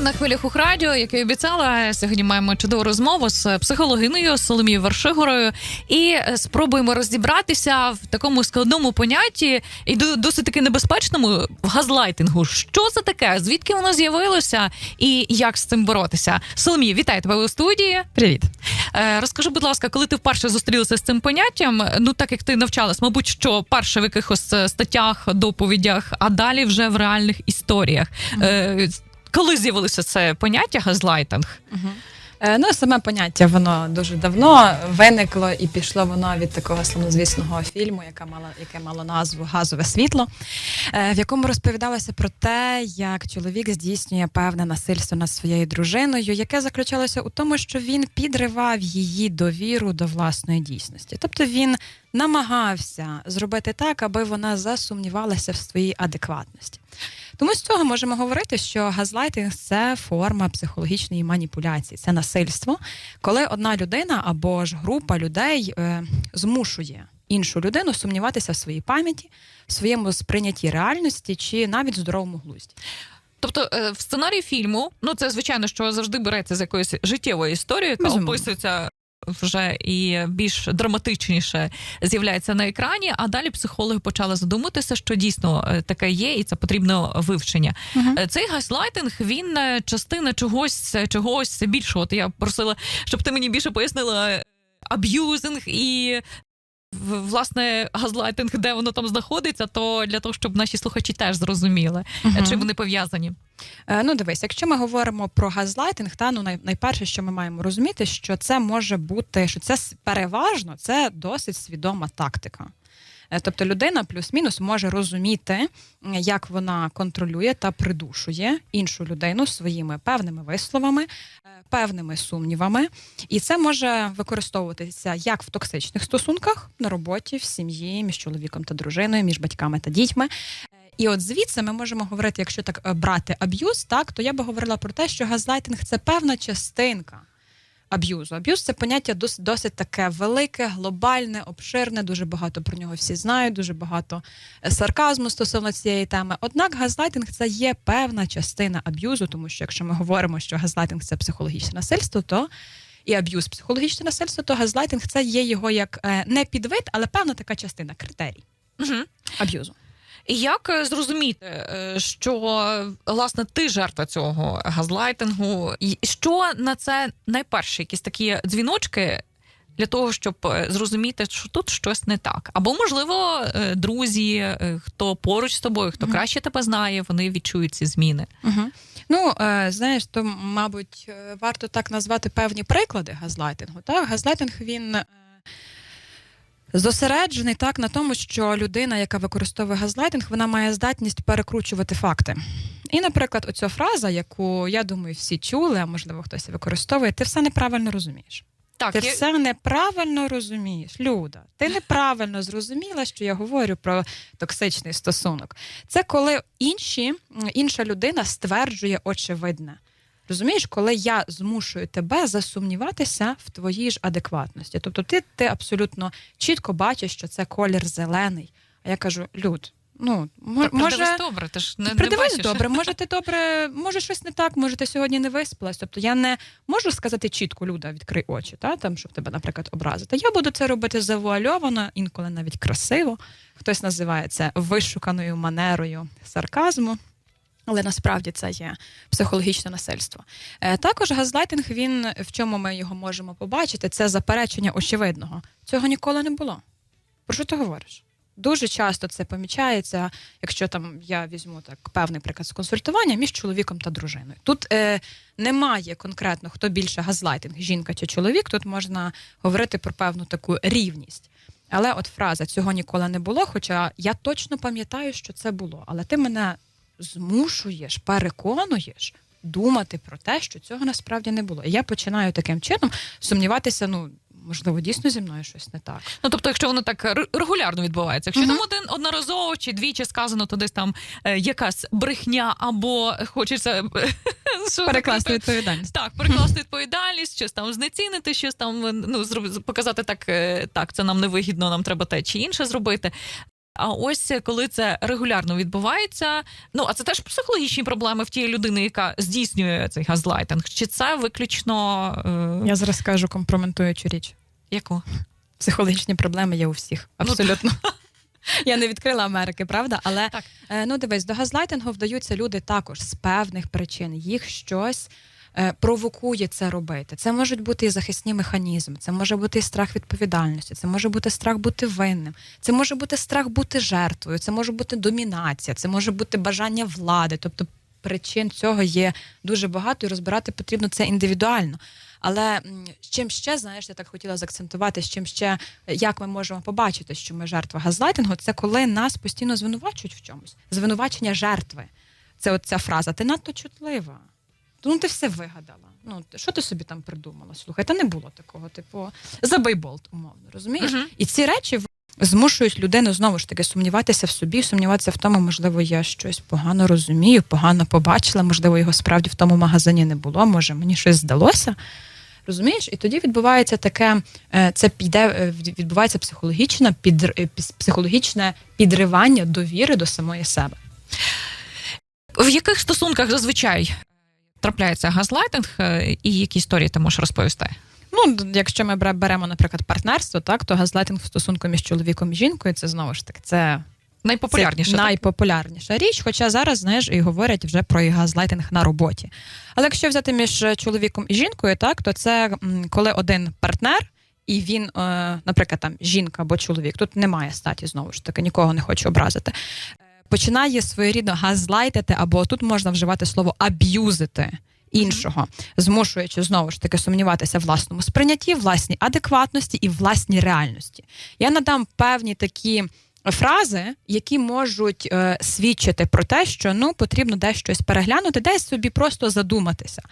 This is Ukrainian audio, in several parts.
на хвилях Ухрадіо, як і обіцяла. Сьогодні маємо чудову розмову з психологинею Соломією Варшигорою і спробуємо розібратися в такому складному понятті і до- досить таки небезпечному в газлайтингу. Що це таке? Звідки воно з'явилося і як з цим боротися? Соломія, вітаю тебе у студії. Привіт. Е, Розкажи, будь ласка, коли ти вперше зустрілася з цим поняттям? Ну так як ти навчалась, мабуть, що перше в якихось е, статтях, доповідях, а далі вже в реальних історіях. Е, Коли з'явилося це поняття газлайтинг? Е, Ну, саме поняття воно дуже давно виникло і пішло воно від такого славнозвісного фільму, яка мала яке мало назву Газове світло, е, в якому розповідалося про те, як чоловік здійснює певне насильство над своєю дружиною, яке заключалося у тому, що він підривав її довіру до власної дійсності. Тобто він намагався зробити так, аби вона засумнівалася в своїй адекватності. Тому з цього можемо говорити, що газлайтинг це форма психологічної маніпуляції, це насильство, коли одна людина або ж група людей е, змушує іншу людину сумніватися в своїй пам'яті, в своєму сприйнятті реальності чи навіть здоровому глузді. Тобто е, в сценарії фільму, ну це звичайно, що завжди береться з якоїсь життєвої історії, яка описується. Вже і більш драматичніше з'являється на екрані, а далі психологи почали задуматися, що дійсно е, таке є, і це потрібно вивчення. Угу. Цей газлайтинг він е, частина чогось чогось більшого. От я просила, щоб ти мені більше пояснила аб'юзинг і. Власне, газлайтинг, де воно там знаходиться, то для того, щоб наші слухачі теж зрозуміли, угу. чи вони пов'язані. Е, Ну, дивись, якщо ми говоримо про газлайтинг, та ну найперше, що ми маємо розуміти, що це може бути, що це переважно це досить свідома тактика. Е, Тобто людина плюс-мінус може розуміти, як вона контролює та придушує іншу людину своїми певними висловами, е, певними сумнівами, і це може використовуватися як в токсичних стосунках на роботі, в сім'ї, між чоловіком та дружиною, між батьками та дітьми. Е, І от звідси ми можемо говорити, якщо так е, брати аб'юз, так то я би говорила про те, що газлайтинг це певна частинка аб'юзу. Аб'юз це поняття досить, досить таке велике, глобальне, обширне. Дуже багато про нього всі знають, дуже багато е, сарказму стосовно цієї теми. Однак газлайтинг це є певна частина аб'юзу, тому що якщо ми говоримо, що газлайтинг це психологічне насильство, то і аб'юз психологічне насильство, то газлайтинг це є його як е, не підвид, але певна така частина критерій Угу. аб'юзу. Як е, зрозуміти, е, що власне ти жертва цього газлайтингу? І що на це найперші якісь такі дзвіночки для того, щоб е, зрозуміти, що тут щось не так? Або можливо, друзі, хто поруч з тобою, хто Мгм. краще тебе знає, вони відчують ці зміни. Угу. Ну, знаєш, то, мабуть, варто так назвати певні приклади газлайтингу. Так? Газлайтинг він зосереджений так на тому, що людина, яка використовує газлайтинг, вона має здатність перекручувати факти. І, наприклад, оця фраза, яку я думаю, всі чули, а можливо хтось використовує, ти все неправильно розумієш. Так, Ти я- все неправильно розумієш, Люда. Ти неправильно зрозуміла, що я говорю про токсичний стосунок. Це коли інші, інша людина стверджує очевидне. Розумієш, коли я змушую тебе засумніватися в твоїй ж адекватності. Тобто ти, ти абсолютно чітко бачиш, що це колір зелений. А я кажу: Люд, ну може. придивись добре, ти ж не, не Придивись бачиш. добре, може ти добре, може щось не так, може ти сьогодні не виспалась. Тобто я не можу сказати чітко, Люда, відкрий очі, та там, щоб тебе, наприклад, образити. Я буду це робити завуальовано, інколи навіть красиво. Хтось називає це вишуканою манерою сарказму. Але насправді це є психологічне насильство. Е, також газлайтинг, він в чому ми його можемо побачити, це заперечення очевидного. Цього ніколи не було. Про що ти говориш? Дуже часто це помічається, якщо там я візьму так певний приклад з консультування між чоловіком та дружиною. Тут е, немає конкретно хто більше газлайтинг, жінка чи чоловік. Тут можна говорити про певну таку рівність. Але от фраза цього ніколи не було. Хоча я точно пам'ятаю, що це було. Але ти мене змушуєш, переконуєш думати про те, що цього насправді не було. І я починаю таким чином сумніватися, ну. Можливо, дійсно зі мною щось не так. Ну, тобто, якщо воно так регулярно відбувається, якщо Мгм. там один одноразово чи двічі сказано, то десь там е, якась брехня, або хочеться е, Перекласти відповідальність. Так, перекласти відповідальність, щось там знецінити, щось там ну зроб- показати так, е, так, це нам невигідно, нам треба те чи інше зробити. А ось коли це регулярно відбувається, ну а це теж психологічні проблеми в тієї людини, яка здійснює цей газлайтинг. Чи це виключно е, Я зараз скажу компрометуючу річ. яку? Психологічні проблеми є у всіх. Ну, Абсолютно. Я не відкрила Америки, правда? Але Так. е, ну дивись, до газлайтингу вдаються люди також з певних причин. Їх щось провокує це робити. Це можуть бути і захисні механізми, це може бути і страх відповідальності, це може бути страх бути винним, це може бути страх бути жертвою, це може бути домінація, це може бути бажання влади. Тобто причин цього є дуже багато, і розбирати потрібно це індивідуально. Але з чим ще знаєш, я так хотіла заакцентувати, з чим ще як ми можемо побачити, що ми жертва газлайтингу, це коли нас постійно звинувачують в чомусь. Звинувачення жертви. Це от ця фраза. Ти надто чутлива. Ну, ти все вигадала. Ну, що ти собі там придумала? Слухай, та не було такого, типу, забий болт, умовно, розумієш? Мгм. І ці речі змушують людину знову ж таки сумніватися в собі, сумніватися в тому, можливо, я щось погано розумію, погано побачила, можливо, його справді в тому магазині не було, може, мені щось здалося. Розумієш? І тоді відбувається таке, е, це піде, е, відбувається психологічне, під, психологічне підривання довіри до самої себе. В яких стосунках зазвичай трапляється газлайтинг, е, і які історії ти можеш розповісти? Ну, якщо ми беремо, наприклад, партнерство, так, то газлайтинг в стосунку між чоловіком і жінкою, це знову ж таки, це Найпопулярніше. Це найпопулярніша річ, хоча зараз знаєш і говорять вже про газлайтинг на роботі. Але якщо взяти між е, чоловіком і жінкою, так то це коли один партнер. І він, е, наприклад, там жінка або чоловік, тут немає статі знову ж таки, нікого не хочу образити. Починає своєрідно газлайтити, або тут можна вживати слово аб'юзити іншого, змушуючи знову ж таки сумніватися в власному сприйнятті, власній адекватності і власній реальності. Я надам певні такі фрази, які можуть е, свідчити про те, що ну потрібно десь щось переглянути, десь собі просто задуматися.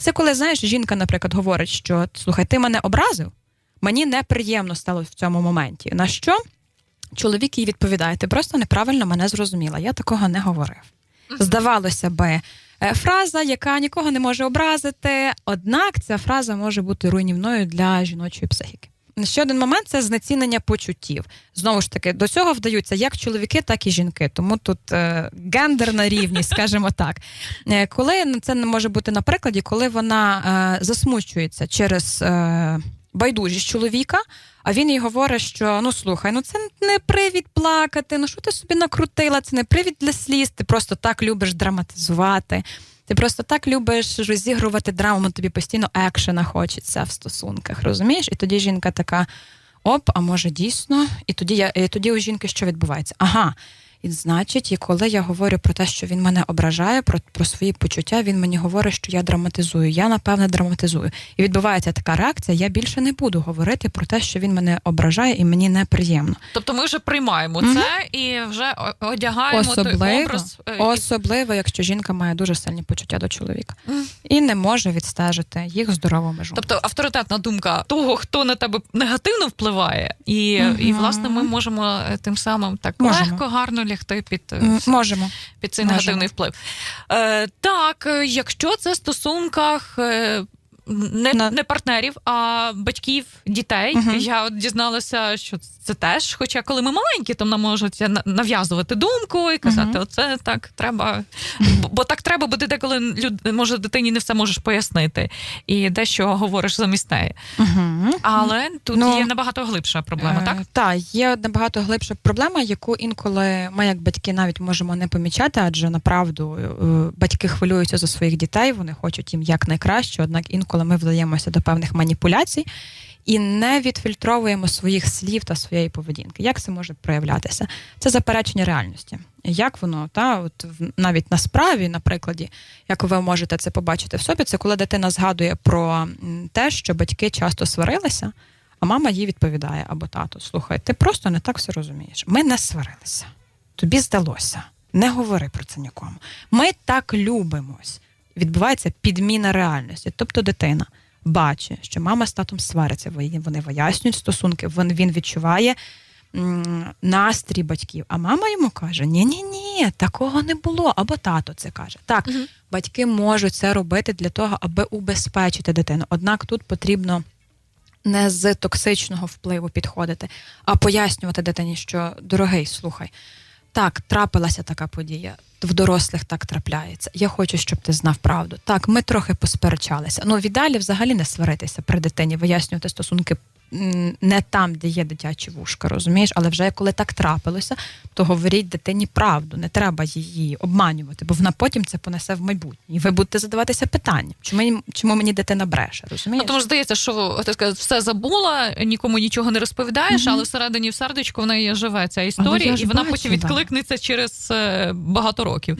Це коли знаєш, жінка, наприклад, говорить, що слухай, ти мене образив, мені неприємно стало в цьому моменті. На що чоловік їй відповідає: ти просто неправильно мене зрозуміла. Я такого не говорив. Здавалося би, е, фраза, яка нікого не може образити, однак ця фраза може бути руйнівною для жіночої психіки. Ще один момент це знецінення почуттів. Знову ж таки, до цього вдаються як чоловіки, так і жінки. Тому тут е, гендерна рівність, скажімо так. Е, коли ну, це може бути на прикладі, коли вона е, засмучується через е, байдужість чоловіка, а він їй говорить, що ну слухай, ну це не привід плакати, ну що ти собі накрутила, це не привід для сліз, ти просто так любиш драматизувати. Ти просто так любиш розігрувати драму, тобі постійно екшена хочеться в стосунках, розумієш? І тоді жінка така: оп, а може дійсно? І тоді я і тоді у жінки що відбувається? Ага. І значить, і коли я говорю про те, що він мене ображає, про, про свої почуття, він мені говорить, що я драматизую. Я напевне драматизую. І відбувається така реакція: я більше не буду говорити про те, що він мене ображає, і мені неприємно. Тобто ми вже приймаємо Мгм. це і вже одягаємо той Особливо, образ. е, особливо, якщо жінка має дуже сильні почуття до чоловіка Мгм. і не може відстежити їх здорову межу. Тобто авторитетна думка того, хто на тебе негативно впливає, і, Мгм. і власне ми можемо е, тим самим так Можемо. легко, гарно лягти під, е, можемо. під цей можемо. негативний вплив. Е, так, е, якщо це в стосунках. Е, не, На- не партнерів, а батьків, дітей. Мгм. Я от дізналася, що це теж. Хоча коли ми маленькі, то нам можуть на- нав'язувати думку і казати, Мгм. оце так треба. Бо, так треба, бо ти деколи люд, може дитині не все можеш пояснити, і дещо говориш замість неї. Угу. Але тут Ну, є набагато глибша проблема, так? Так, є набагато глибша проблема, яку інколи ми, як батьки, навіть можемо не помічати, адже направду е, батьки хвилюються за своїх дітей, вони хочуть їм якнайкраще, однак інколи ми вдаємося до певних маніпуляцій. І не відфільтровуємо своїх слів та своєї поведінки. Як це може проявлятися? Це заперечення реальності. Як воно та от навіть на справі, на прикладі, як ви можете це побачити в собі, це коли дитина згадує про те, що батьки часто сварилися, а мама їй відповідає або тато: слухай, ти просто не так все розумієш. Ми не сварилися. Тобі здалося. Не говори про це нікому. Ми так любимось. Відбувається підміна реальності. Тобто дитина бачить, що мама з татом свариться, вони вияснюють стосунки, він, відчуває настрій батьків. А мама йому каже: Ні, ні, ні, такого не було. Або тато це каже. Так, Мгм. батьки можуть це робити для того, аби убезпечити дитину. Однак тут потрібно не з токсичного впливу підходити, а пояснювати дитині, що дорогий, слухай, так, трапилася така подія. В дорослих так трапляється. Я хочу, щоб ти знав правду. Так, ми трохи посперечалися. Ну, віддалі взагалі не сваритися при дитині, вияснювати стосунки не там, де є дитячі вушка, розумієш? Але вже коли так трапилося, то говоріть дитині правду. Не треба її обманювати, бо вона потім це понесе в майбутнє. І ви будете задаватися питанням, чому, чому мені дитина бреше, розумієш? Ну, тому ж здається, що ти сказав, все забула, нікому нічого не розповідаєш, Мгм. але всередині в сердечку в неї живе ця історія, і вона потім відкликнеться через е, багато років.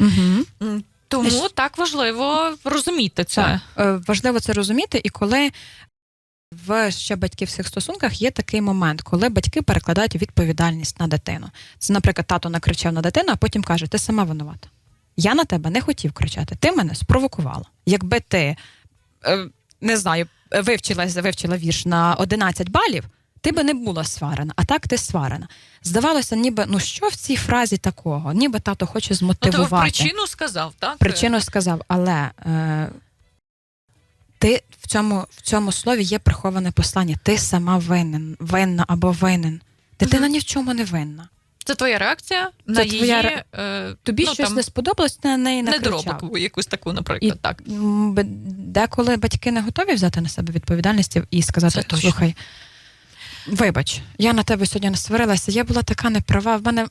М, Тому так важливо розуміти це. Так, е, важливо це розуміти, і коли в ще батьківських стосунках є такий момент, коли батьки перекладають відповідальність на дитину. Це, наприклад, тато накричав на дитину, а потім каже: Ти сама винувата. Я на тебе не хотів кричати, ти мене спровокувала. Якби ти е, не знаю, вивчила, вивчила вірш на 11 балів. Ти би не була сварена, а так ти сварена. Здавалося, ніби ну що в цій фразі такого? Ніби тато хоче Ну, то змотивувати. причину сказав, так? Причину сказав, але е, ти в цьому, в цьому слові є приховане послання. Ти сама винен, винна або винен. Дитина Мгм. ні в чому не винна. Це твоя реакція на Це її твоя ре- е, Тобі ну, щось там, не сподобалось, ти на неї накричав. недоробок якусь таку, наприклад. І- так. Деколи батьки не готові взяти на себе відповідальність і Це сказати: точно. слухай, вибач, я на тебе сьогодні не сварилася, я була така неправа. В мене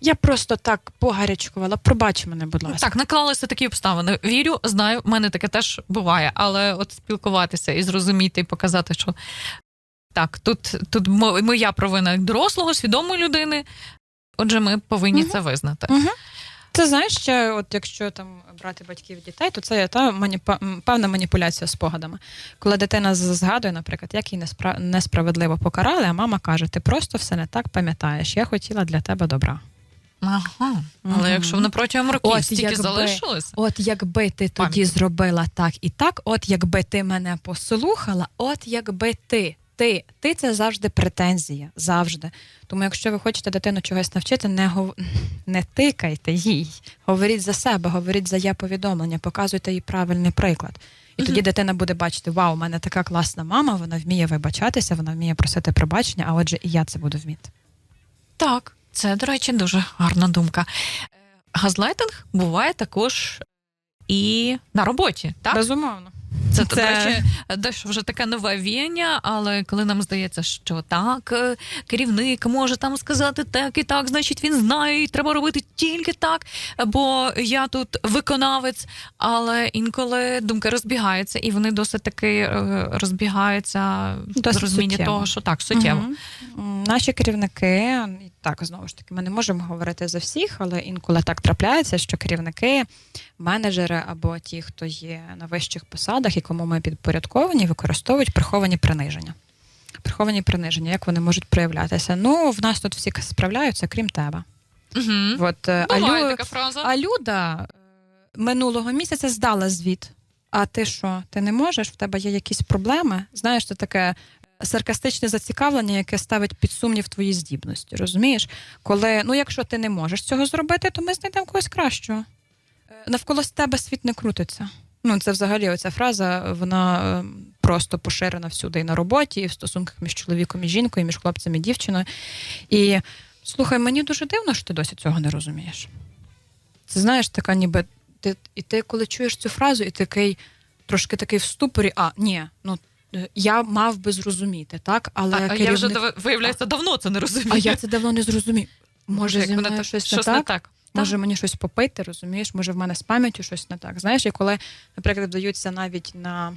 я просто так погарячкувала. Пробач мене, будь ласка. Так, наклалися такі обставини. Вірю, знаю, в мене таке теж буває, але от спілкуватися і зрозуміти, і показати, що так, тут, тут моя провина як дорослого, свідомої людини. Отже, ми повинні Мгм. це визнати. Мгм. Це знаєш, ще, от якщо там брати батьків дітей, то це є та маніпа... певна маніпуляція спогадами. Коли дитина згадує, наприклад, як її неспра... несправедливо покарали, а мама каже: ти просто все не так пам'ятаєш. Я хотіла для тебе добра. Ага. Але якщо вони протягом років От стільки якби- залишилися, От якби ти тоді зробила так і так, от якби ти мене послухала, от якби ти. Ти, ти це завжди претензія, завжди. Тому, якщо ви хочете дитину чогось навчити, не гов... не тикайте їй. Говоріть за себе, говоріть за я повідомлення, показуйте їй правильний приклад. І тоді Мгм. дитина буде бачити: Вау, у мене така класна мама, вона вміє вибачатися, вона вміє просити пробачення, а отже, і я це буду вміти. так, це, до речі, дуже гарна думка. Е, Газлайтинг буває також і на роботі, так? Безумовно. Це, Це- до речі, дещо вже таке нове віяння, але коли нам здається, що так, е, керівник може там сказати так і так, значить він знає, і треба робити тільки так, бо я тут виконавець. Але інколи думки розбігаються, і вони досить таки е, розбігаються розуміння суттєво. того, що так, суттєво. М, Наші керівники, так знову ж таки, ми не можемо говорити за всіх, але інколи так трапляється, що керівники, менеджери або ті, хто є на вищих посадах і кому ми підпорядковані, використовують приховані приниження. Приховані приниження, як вони можуть проявлятися? Ну, в нас тут всі справляються, крім тебе. Угу. От, е, Буває Алю- така фраза. а Люда е, минулого місяця здала звіт. А ти що? Ти не можеш? В тебе є якісь проблеми? Знаєш, це таке саркастичне зацікавлення, яке ставить під сумнів твої здібності. Розумієш? Коли, ну, якщо ти не можеш цього зробити, то ми знайдемо когось кращого. Е, Навколо тебе світ не крутиться. Ну, це взагалі оця фраза, вона е, просто поширена всюди і на роботі, і в стосунках між чоловіком і жінкою, і між хлопцем і дівчиною. І слухай, мені дуже дивно, що ти досі цього не розумієш. Це знаєш, така ніби ти, і ти коли чуєш цю фразу, і такий трошки такий в ступорі, а ні, ну я мав би зрозуміти, так? Але а, керівник... я вже дав- виявляється давно це не розумію. а я це давно не зрозумів. Може, як зі мною щось, щось не не так? так. Може мені щось попити, розумієш? Може, в мене з пам'яттю щось не так. Знаєш, і коли, наприклад, вдаються навіть на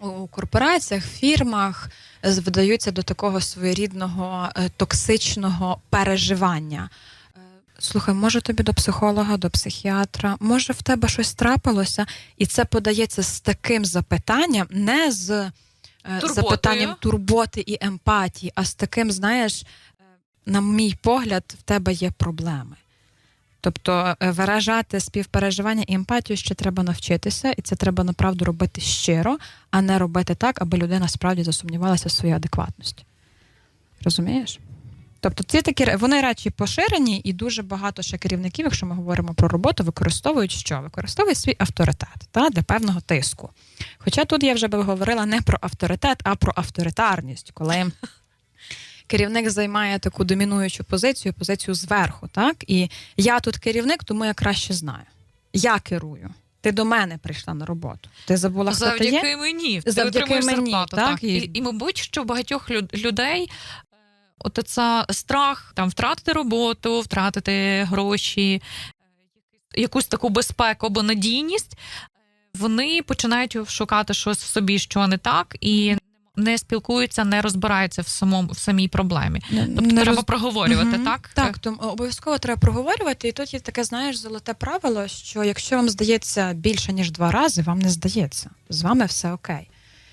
у корпораціях, фірмах, е, вдаються до такого своєрідного е, токсичного переживання. Е, Слухай, може тобі до психолога, до психіатра, може в тебе щось трапилося, і це подається з таким запитанням, не з е, Турботою. запитанням турботи і емпатії, а з таким, знаєш, е, на мій погляд, в тебе є проблеми. Тобто е, виражати співпереживання і емпатію ще треба навчитися, і це треба направду робити щиро, а не робити так, аби людина справді засумнівалася в своїй адекватності. Розумієш? Тобто ці такі вони речі поширені, і дуже багато ще керівників, якщо ми говоримо про роботу, використовують що? Використовують свій авторитет та, для певного тиску. Хоча тут я вже би говорила не про авторитет, а про авторитарність, коли керівник займає таку домінуючу позицію, позицію зверху, так? І я тут керівник, тому я краще знаю. Я керую. Ти до мене прийшла на роботу. Ти забула, хто ти є? Завдяки мені. Ти Завдяки отримуєш мені, зарплату. так, Так, і- І, мабуть, що багатьох людей от це страх там втратити роботу, втратити гроші, е, якусь таку безпеку або надійність. е, Вони починають шукати щось в собі, що не так, і не спілкуються, не розбираються в самому в самій проблемі. Тобто Не треба роз- проговорювати, Мгм. так? Так, тому обов'язково треба проговорювати. І тут є таке, знаєш, золоте правило, що якщо вам здається більше ніж два рази, вам не здається. З вами все окей.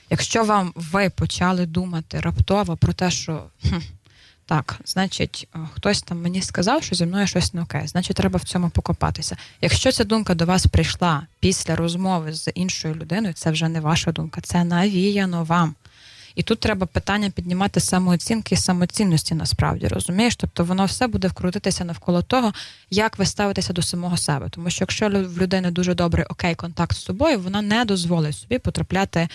Якщо вам ви почали думати раптово про те, що хм, так, значить, хтось там мені сказав, що зі мною щось не окей, значить, треба в цьому покопатися. Якщо ця думка до вас прийшла після розмови з іншою людиною, це вже не ваша думка, це навіяно вам. І тут треба питання піднімати самооцінки і самоцінності насправді, розумієш? Тобто воно все буде вкрутитися навколо того, як ви ставитеся до самого себе. Тому що якщо в людини дуже добрий окей контакт з собою, вона не дозволить собі потрапляти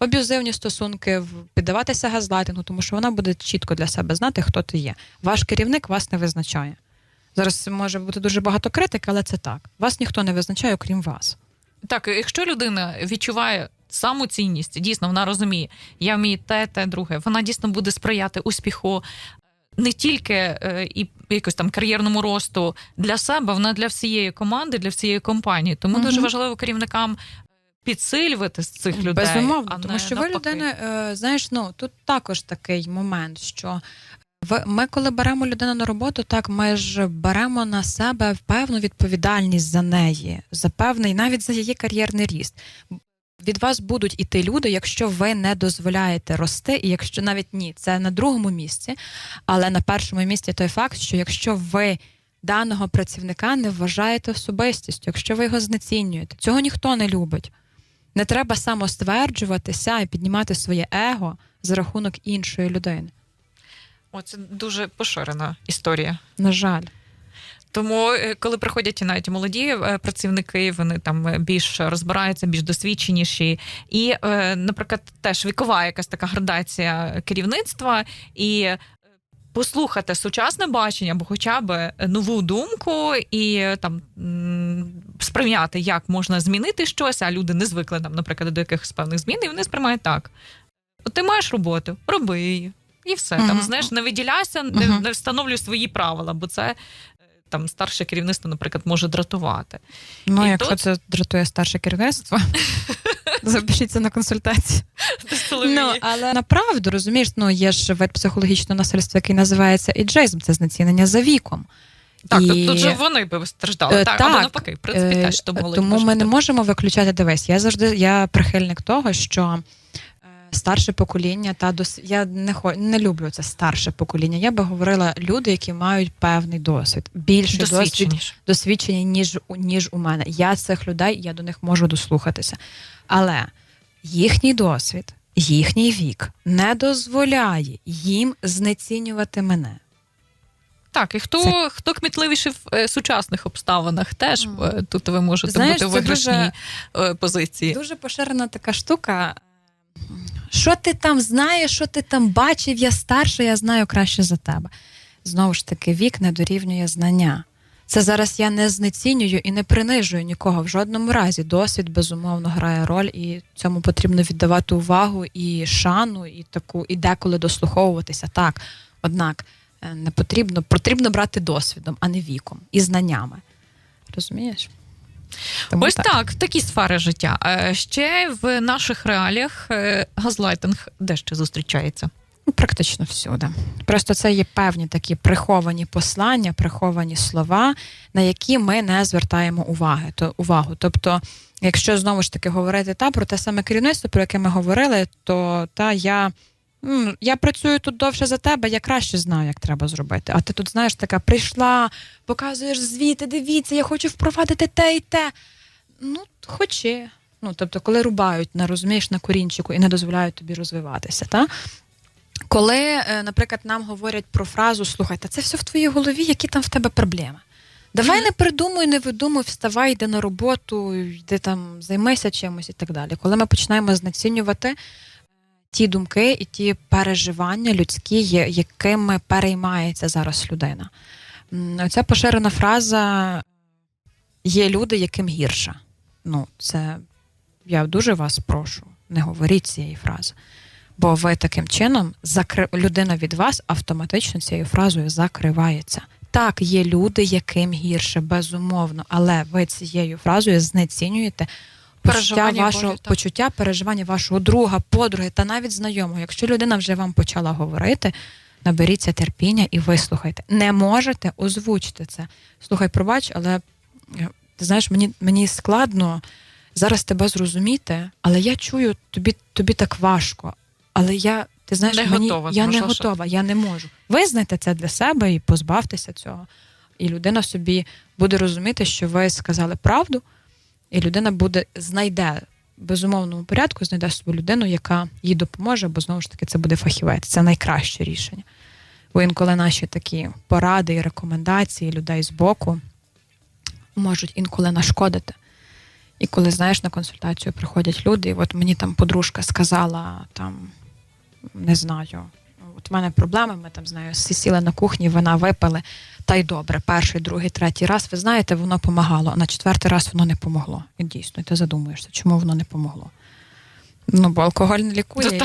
в аб'юзивні стосунки, в- піддаватися газлайтингу, тому що вона буде чітко для себе знати, хто ти є. Ваш керівник вас не визначає. Зараз може бути дуже багато критики, але це так. Вас ніхто не визначає, окрім вас. Так, якщо людина відчуває саму цінність, дійсно вона розуміє, я вмію те, те, друге, вона дійсно буде сприяти успіху е, не тільки е, і якось там кар'єрному росту для себе, вона для всієї команди, для всієї компанії. Тому Мгм. дуже важливо керівникам підсилювати з цих людей. Безумовно, а тому що ви людина, е, знаєш, ну тут також такий момент, що ми, коли беремо людину на роботу, так ми ж беремо на себе певну відповідальність за неї, за певний, навіть за її кар'єрний ріст. Від вас будуть іти люди, якщо ви не дозволяєте рости, і якщо навіть ні, це на другому місці, але на першому місці той факт, що якщо ви даного працівника не вважаєте особистістю, якщо ви його знецінюєте, цього ніхто не любить. Не треба самостверджуватися і піднімати своє его за рахунок іншої людини. О, це дуже поширена історія. На жаль, Тому, е, коли приходять навіть молоді е, працівники, вони там е, більш розбираються, більш досвідченіші. І, наприклад, теж вікова якась така градація керівництва і. Послухати сучасне бачення, або хоча б нову думку, і там сприйняти, як можна змінити щось, а люди не звикли там, наприклад, до якихось певних змін, і вони сприймають так. Ти маєш роботу, роби її. І все. Там, знаєш, не виділяйся, не, Мгм. не встановлюй свої правила, бо це там старше керівництво, наприклад, може дратувати. ну І якщо тут- це дратує старше керівництво, запишіться на консультацію. Ну, але направду розумієш, ну є ж вид психологічного насильства, який називається іджейзм, це знецінення за віком. так, і- тут, тут же вони би страждали. Е, так, так, або навпаки, в принципі, Е, теж то могли Тому ми не можемо виключати дивись. Я завжди я прихильник того, що старше покоління та дос... я не хо... не люблю це старше покоління. Я би говорила люди, які мають певний досвід, більший досвід досвідчені, ніж, ніж у мене. Я цих людей, я до них можу дослухатися. Але їхній досвід, їхній вік не дозволяє їм знецінювати мене. Так, і хто, Це- хто кмітливіший в е, сучасних обставинах, теж е, тут ви можете Знаєш, бути в виграшній дуже- е, позиції. Дуже поширена така штука. Що ти там знаєш, що ти там бачив, я старша, я знаю краще за тебе. Знову ж таки, вік не дорівнює знання. Це зараз я не знецінюю і не принижую нікого в жодному разі. Досвід безумовно грає роль, і цьому потрібно віддавати увагу і шану, і таку, і деколи дослуховуватися. Так, однак е, не потрібно, потрібно брати досвідом, а не віком і знаннями. Розумієш? Тому Ось так. такі сфери життя. Е, Ще в наших реаліях е, газлайтинг де ще зустрічається. Ну, Практично всюди. Просто це є певні такі приховані послання, приховані слова, на які ми не звертаємо уваги. То, увагу. Тобто, якщо знову ж таки говорити та про те саме керівництво, про яке ми говорили, то та я. Я працюю тут довше за тебе, я краще знаю, як треба зробити. А ти тут знаєш, така прийшла, показуєш звіти, дивіться, я хочу впровадити те і те. Ну, хоче. Ну, тобто, коли рубають на розумієш на корінчику і не дозволяють тобі розвиватися, та? Коли, е, наприклад, нам говорять про фразу Слухай, та це все в твоїй голові, які там в тебе проблеми. Давай не придумуй, не видумуй, вставай, йди на роботу, йди там, займайся чимось і так далі. Коли ми починаємо знецінювати ті думки і ті переживання людські, якими переймається зараз людина. Ця поширена фраза є люди, яким гірше. Ну, це я дуже вас прошу, не говоріть цієї фрази. Бо ви таким чином закри... людина від вас автоматично цією фразою закривається. Так, є люди, яким гірше, безумовно, але ви цією фразою знецінюєте почуття вашого болю, почуття, переживання вашого друга, подруги та навіть знайомого. Якщо людина вже вам почала говорити, наберіться терпіння і вислухайте. Не можете, озвучте це. Слухай, пробач, але е, ти знаєш, мені, мені складно зараз тебе зрозуміти, але я чую, тобі, тобі так важко. Але я, ти знаєш, Не мені, готова, я не готова, я не можу. Визнайте це для себе і позбавтеся цього. І людина собі буде розуміти, що ви сказали правду, і людина буде знайде в безумовному порядку, знайде собі людину, яка їй допоможе, бо знову ж таки це буде фахівець. Це найкраще рішення. Бо інколи наші такі поради і рекомендації людей з боку можуть інколи нашкодити. І коли знаєш, на консультацію приходять люди, і от мені там подружка сказала, там не знаю, от в мене проблеми, ми там знаю, сіли на кухні, вина випили, та й добре, перший, другий, третій раз, ви знаєте, воно помагало, а на четвертий раз воно не помогло. І дійсно, і ти задумуєшся, чому воно не помогло. Ну, бо алкоголь не лікує,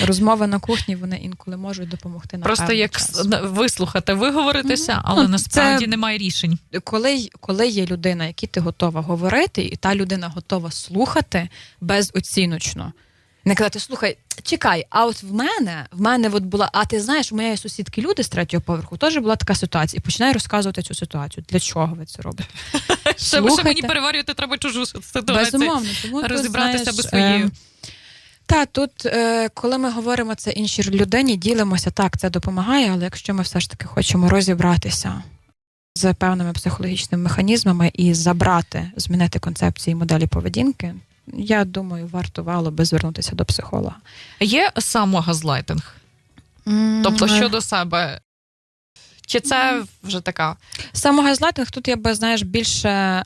і розмови на кухні вони інколи можуть допомогти на Просто як час. вислухати, виговоритися, Мгм. але Ну, насправді це- немає рішень. коли, коли є людина, якій ти готова говорити, і та людина готова слухати безоціночно. Не казати, слухай, чекай, а от в мене, в мене от була, а ти знаєш, у моєї сусідки люди з третього поверху теж була така ситуація, і починає розказувати цю ситуацію. Для чого ви це робите? Слухайте. мені переварювати треба чужу ситуацію. Безумовно, тому розібратися знаєш, би своєю. е, Та тут, е, коли ми говоримо це іншій людині, ділимося, так, це допомагає, але якщо ми все ж таки хочемо розібратися з певними психологічними механізмами і забрати, змінити концепції моделі поведінки, я думаю, вартувало би звернутися до психолога. Є самогазлайтинг. Тобто М, щодо себе. Чи це вже така? Самогазлайтинг тут я би, знаєш, більше.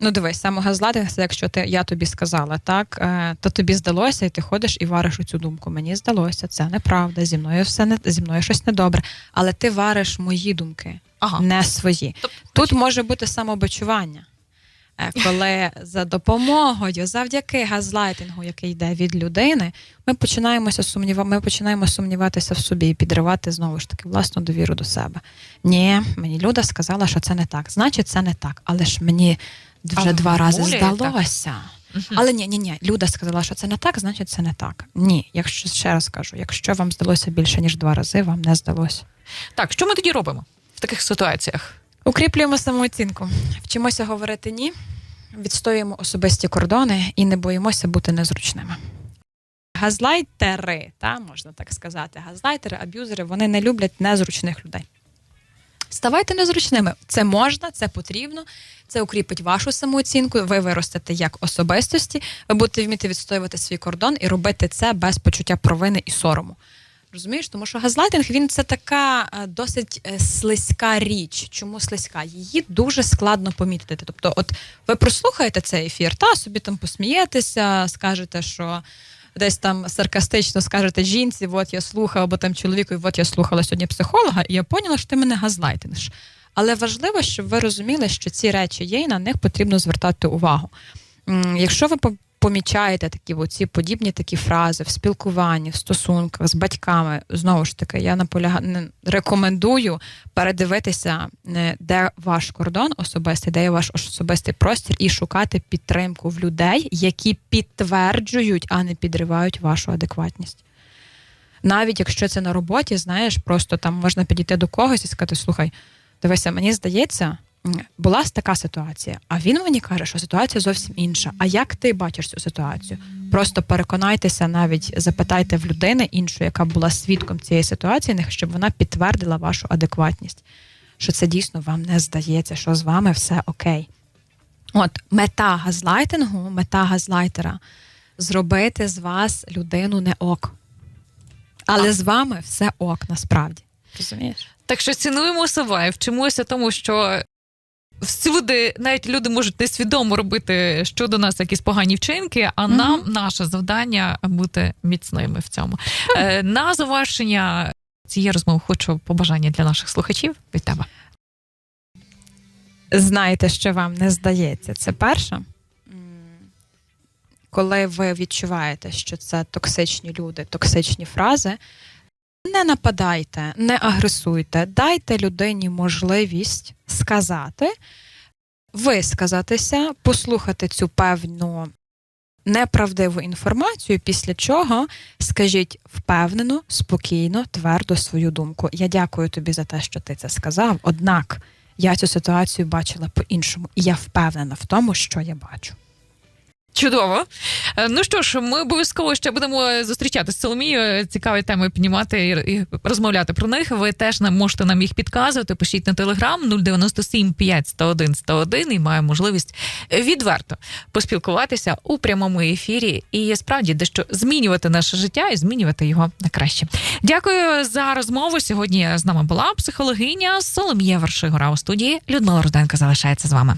Ну, дивись, самогазлайтинг це якщо ти, я тобі сказала, так, е, то тобі здалося, і ти ходиш і вариш у цю думку. Мені здалося, це неправда, зі мною все не зі мною щось недобре. Але ти вариш мої думки, Ага. не свої. Тобто, Тут може бути самобичування. Е, Коли за допомогою, завдяки газлайтингу, який йде від людини, ми починаємося сумніва... ми починаємо сумніватися в собі і підривати знову ж таки власну довіру до себе. Ні, мені Люда сказала, що це не так. Значить, це не так. Але ж мені вже Але два рази здалося. Мгм. Але ні, ні, ні, Люда сказала, що це не так, значить це не так. Ні, якщо ще раз кажу, якщо вам здалося більше ніж два рази, вам не здалося. Так, що ми тоді робимо в таких ситуаціях? Укріплюємо самооцінку, вчимося говорити ні, відстоюємо особисті кордони і не боїмося бути незручними. Газлайтери, та, можна так сказати, газлайтери, аб'юзери, вони не люблять незручних людей. Ставайте незручними. Це можна, це потрібно, це укріпить вашу самооцінку. Ви виростете як особистості, ви будете вміти відстоювати свій кордон і робити це без почуття провини і сорому. Розумієш, тому що газлайтинг він це така е, досить е, слизька річ. Чому слизька? Її дуже складно помітити. Тобто, от ви прослухаєте цей ефір, та собі там посмієтеся, скажете, що десь там саркастично скажете жінці, от я слухав, або там чоловіку, от я слухала сьогодні психолога, і я поняла, що ти мене газлайтиниш. Але важливо, щоб ви розуміли, що ці речі є, і на них потрібно звертати увагу. Якщо ви помічаєте такі оці подібні такі фрази в спілкуванні, в стосунках з батьками, знову ж таки, я наполяга... не- рекомендую передивитися, е, де ваш кордон особистий, де є ваш особистий простір, і шукати підтримку в людей, які підтверджують, а не підривають вашу адекватність. Навіть якщо це на роботі, знаєш, просто там можна підійти до когось і сказати: слухай, дивися, мені здається, була така ситуація, а він мені каже, що ситуація зовсім інша. А як ти бачиш цю ситуацію? Просто переконайтеся, навіть запитайте в людини іншої, яка була свідком цієї ситуації, щоб вона підтвердила вашу адекватність, що це дійсно вам не здається, що з вами все окей. От мета газлайтингу, мета газлайтера зробити з вас людину не ок. Але з вами все ок, насправді. Розумієш? Так що цінуємо себе, вчимося тому, що всюди навіть люди можуть несвідомо робити щодо нас якісь погані вчинки, а Мгм. нам наше завдання бути міцними в цьому. Е, На завершення цієї розмови хочу побажання для наших слухачів від тебе. Знаєте, що вам не здається. Це перше. Коли ви відчуваєте, що це токсичні люди, токсичні фрази, не нападайте, не агресуйте, дайте людині можливість сказати, висказатися, послухати цю певну неправдиву інформацію, після чого скажіть впевнено, спокійно, твердо свою думку. Я дякую тобі за те, що ти це сказав. Однак я цю ситуацію бачила по-іншому, і я впевнена в тому, що я бачу. Чудово. Е, Ну що ж, ми обов'язково ще будемо зустрічатися з Соломією, цікаві теми піднімати і, розмовляти про них. Ви теж нам можете нам їх підказувати. Пишіть на телеграм 097 5 101 101 і маємо можливість відверто поспілкуватися у прямому ефірі і справді дещо змінювати наше життя і змінювати його на краще. Дякую за розмову. Сьогодні з нами була психологиня Соломія Вершигора у студії. Людмила Руденко залишається з вами.